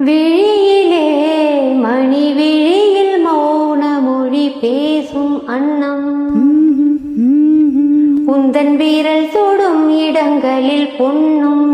விழியிலே மணி விழியில் மௌன மொழி பேசும் அன்னம் உந்தன் வீரல் தொடும் இடங்களில் பொன்னும்